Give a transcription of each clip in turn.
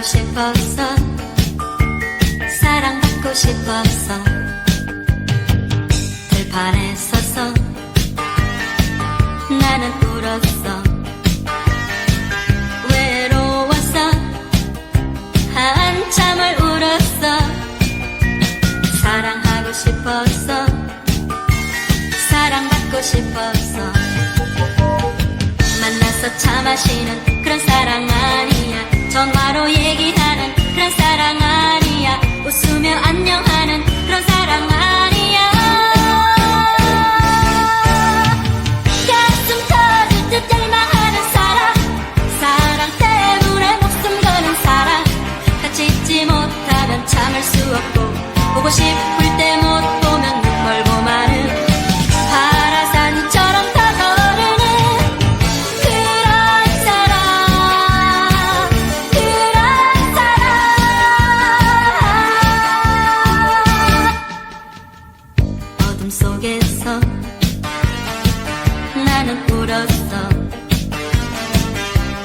받고 싶었어. 사랑받고 싶었어. 들판에 섰어. 나는 울었어. 외로웠어. 한참을 울었어. 사랑하고 싶었어. 사랑받고 싶었어. 만나서 차 마시는 그런 사랑 아니야. 전화로 얘기하는 그런 사랑 아니야. 웃으며 안녕하는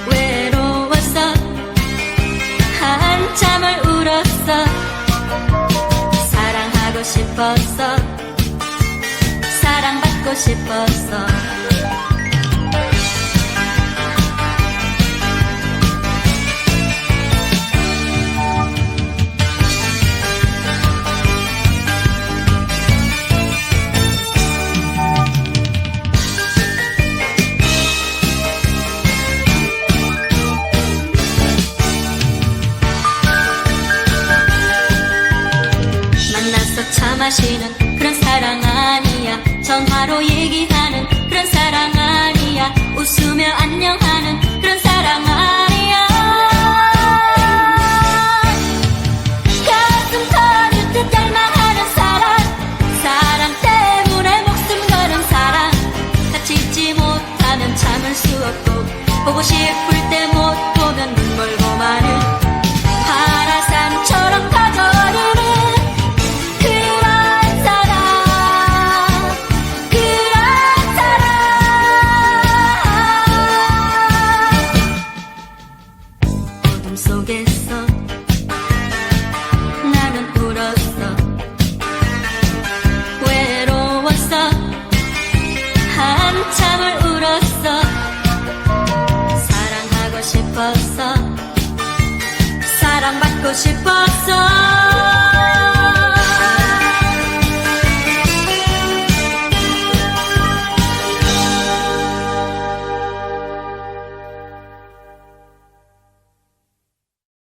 외로워서 한참을 울었어. 사랑하고 싶었어. 사랑받고 싶었어 마시는 그런 사랑 아니야. 전화로 얘기하는 그런 사랑 아니야. 웃으며 안녕하는 그런 사랑 아니야. 가슴 터질 듯 절망하는 사랑. 사랑 때문에 목숨 거는 사랑. 있지 못하면 참을 수 없고 보고 싶을